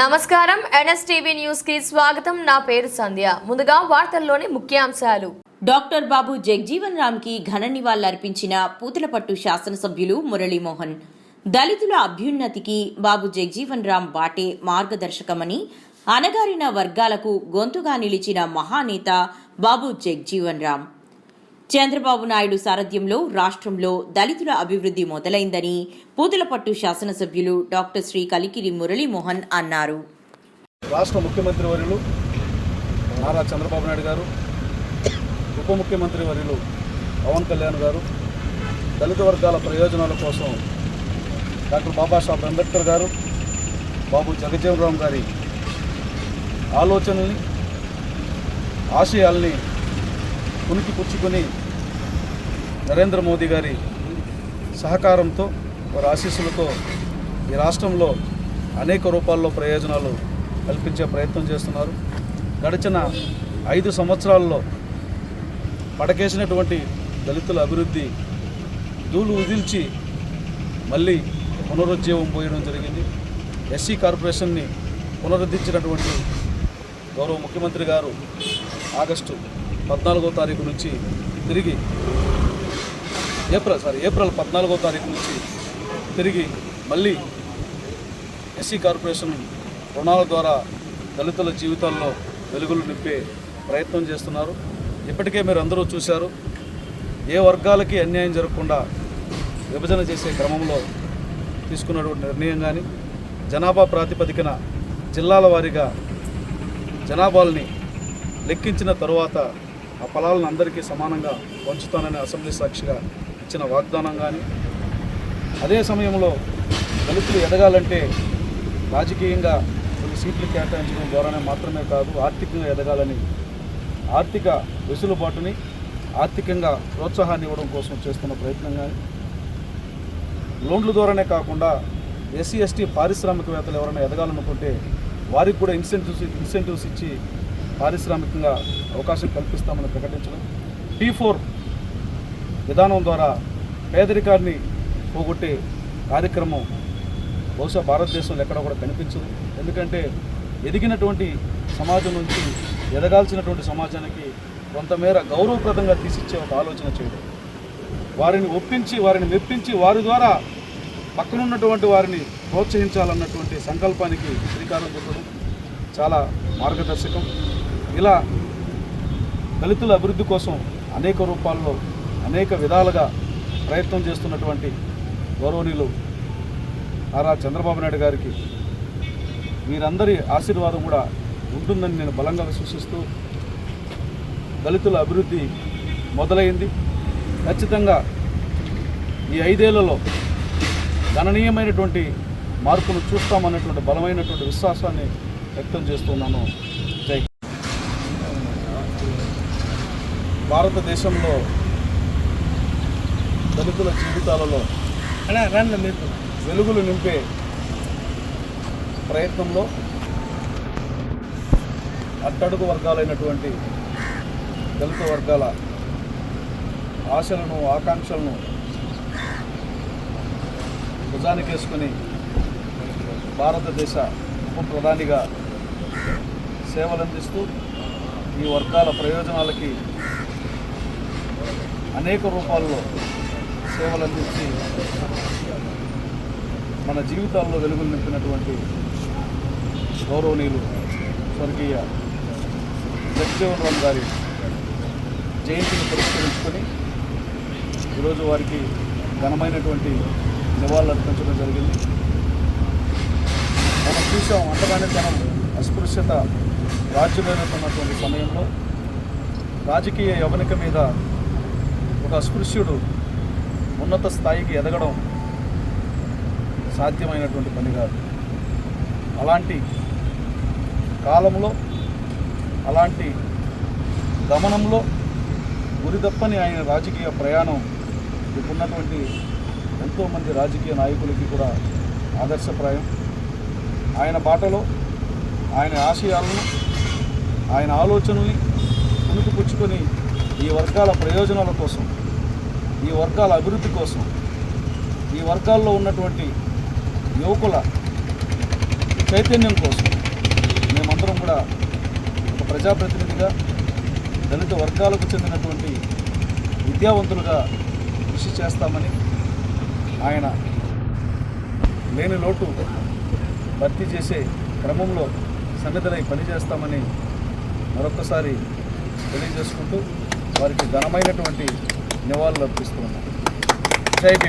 నమస్కారం. ఎన్ఎస్టీవీ న్యూస్కి స్వాగతం. నా పేరు సంధ్య. ముందుగా వార్తల్లోని ముఖ్యాంశాలు. డాక్టర్ బాబు జగ్జీవన్ రామ్కి ఘన నివాళులర్పించిన పూతలపట్టు శాసనసభ్యులు మురళీమోహన్. దళితుల అభ్యున్నతికి బాబు జగ్జీవన్ రామ్ బాటే మార్గదర్శకమని అణగారిన వర్గాలకు గొంతుగా నిలిచిన మహానేత బాబు జగ్జీవన్ రామ్. చంద్రబాబు నాయుడు సారథ్యంలో రాష్ట్రంలో దళితుల అభివృద్ధి మొదలైందని పూతలపట్టు శాసనసభ్యులు డాక్టర్ శ్రీ కలికిరి మురళీమోహన్ అన్నారు. రాష్ట్ర ముఖ్యమంత్రి వర్యులు నారా చంద్రబాబు నాయుడు గారు ఉప ముఖ్యమంత్రి వర్యులు పవన్ కళ్యాణ్ గారు దళిత వర్గాల ప్రయోజనాల కోసం డాక్టర్ బాబాసాహెబ్ అంబేద్కర్ గారు బాబు జగజీవనరామ్ గారి ఆలోచనల్ని ఆశయాల్ని కునికి పుచ్చుకొని నరేంద్ర మోదీ గారి సహకారంతో వారి ఆశీస్సులతో ఈ రాష్ట్రంలో అనేక రూపాల్లో ప్రయోజనాలు కల్పించే ప్రయత్నం చేస్తున్నారు. గడిచిన ఐదు సంవత్సరాల్లో పడకేసినటువంటి దళితుల అభివృద్ధి దూలు ఉదిల్చి మళ్ళీ పునరుజ్జీవం పోయడం జరిగింది. ఎస్సీ కార్పొరేషన్ని పునరుద్ధరించినటువంటి గౌరవ ముఖ్యమంత్రి గారు ఆగస్టు పద్నాలుగో తారీఖు నుంచి తిరిగి ఏప్రిల్ సారీ ఏప్రిల్ పద్నాలుగో తారీఖు నుంచి తిరిగి మళ్ళీ ఎస్సీ కార్పొరేషన్ రుణాల ద్వారా దళితుల జీవితాల్లో వెలుగులు నింపే ప్రయత్నం చేస్తున్నారు. ఇప్పటికే మీరు అందరూ చూశారు ఏ వర్గాలకి అన్యాయం జరగకుండా విభజన చేసే క్రమంలో తీసుకున్నటువంటి నిర్ణయం కానీ జనాభా ప్రాతిపదికన జిల్లాల వారీగా జనాభాల్ని లెక్కించిన తరువాత ఆ ఫలాలను అందరికీ సమానంగా పంచుతానని అసెంబ్లీ సాక్షిగా ఇచ్చిన వాగ్దానం కానీ అదే సమయంలో దళితులు ఎదగాలంటే రాజకీయంగా కొన్ని సీట్లు కేటాయించడం ద్వారానే మాత్రమే కాదు ఆర్థికంగా ఎదగాలని ఆర్థిక వెసులుబాటుని ఆర్థికంగా ప్రోత్సాహాన్ని ఇవ్వడం కోసం చేస్తున్న ప్రయత్నం కానీ లోన్ల ద్వారానే కాకుండా ఎస్సీ ఎస్టీ పారిశ్రామికవేత్తలు ఎవరైనా ఎదగాలనుకుంటే వారికి కూడా ఇన్సెంటివ్స్ ఇన్సెంటివ్స్ ఇచ్చి పారిశ్రామికంగా అవకాశం కల్పిస్తామని ప్రకటించడం. టీ ఫోర్ విధానం ద్వారా పేదరికాన్ని పోగొట్టే కార్యక్రమం బహుశా భారతదేశంలో ఎక్కడ కూడా కనిపించదు. ఎందుకంటే ఎదిగినటువంటి సమాజం నుంచి ఎదగాల్సినటువంటి సమాజానికి కొంతమేర గౌరవప్రదంగా తీసిచ్చే ఒక ఆలోచన చేయడం. వారిని ఒప్పించి వారిని మెప్పించి వారి ద్వారా పక్కనున్నటువంటి వారిని ప్రోత్సహించాలన్నటువంటి సంకల్పానికి శ్రీకారం చుట్టడం చాలా మార్గదర్శకం. ఇలా దళితుల అభివృద్ధి కోసం అనేక రూపాల్లో అనేక విధాలుగా ప్రయత్నం చేస్తున్నటువంటి గౌరవనీయులు నారా చంద్రబాబు నాయుడు గారికి మీరందరి ఆశీర్వాదం కూడా ఉంటుందని నేను బలంగా విశ్వసిస్తూ దళితుల అభివృద్ధి మొదలైంది. ఖచ్చితంగా ఈ ఐదేళ్ళలో గణనీయమైనటువంటి మార్పును చూస్తామన్నటువంటి బలమైనటువంటి విశ్వాసాన్ని వ్యక్తం చేస్తున్నాను. జై భారతదేశంలో దళితుల జీవితాలలో వెలుగులు నింపే ప్రయత్నంలో అట్టడుగు వర్గాలైనటువంటి దళిత వర్గాల ఆశలను ఆకాంక్షలను భుజానికేసుకుని భారతదేశ ఉప ప్రధానిగా సేవలందిస్తూ ఈ వర్గాల ప్రయోజనాలకి అనేక రూపాల్లో సేవలు అందించి మన జీవితాల్లో వెలుగులు నింపినటువంటి గౌరవనీయులు స్వర్గీయ జగజీవన్ రామ్ గారి జయంతిని పురస్కరించుకొని ఈరోజు వారికి ఘనమైనటువంటి నివాళులు అర్పించడం జరిగింది. మనం చూసాం అంతగానేతనం అస్పృశ్యత రాజ్యమైనటువంటి సమయంలో రాజకీయ యవనిక మీద ఒక అస్పృశ్యుడు ఉన్నత స్థాయికి ఎదగడం సాధ్యమైనటువంటి పని కాదు. అలాంటి కాలంలో అలాంటి గమనంలో గురితప్పని ఆయన రాజకీయ ప్రయాణం ఇప్పుడున్నటువంటి ఎంతోమంది రాజకీయ నాయకులకి కూడా ఆదర్శప్రాయం. ఆయన బాటలో ఆయన ఆశయాలను ఆయన ఆలోచనల్ని పుణుకుపుచ్చుకొని ఈ వర్గాల ప్రయోజనాల కోసం ఈ వర్గాల అభివృద్ధి కోసం ఈ వర్గాల్లో ఉన్నటువంటి యువకుల చైతన్యం కోసం మేమందరం కూడా ఒక ప్రజాప్రతినిధిగా దళిత వర్గాలకు చెందినటువంటి విద్యావంతులుగా కృషి చేస్తామని ఆయన లేని లోటు భర్తీ చేసే క్రమంలో సన్నిధులై పనిచేస్తామని మరొకసారి తెలియజేసుకుంటూ వారికి ఘనమైనటువంటి నివాళులు అర్పిస్తున్నాం. జై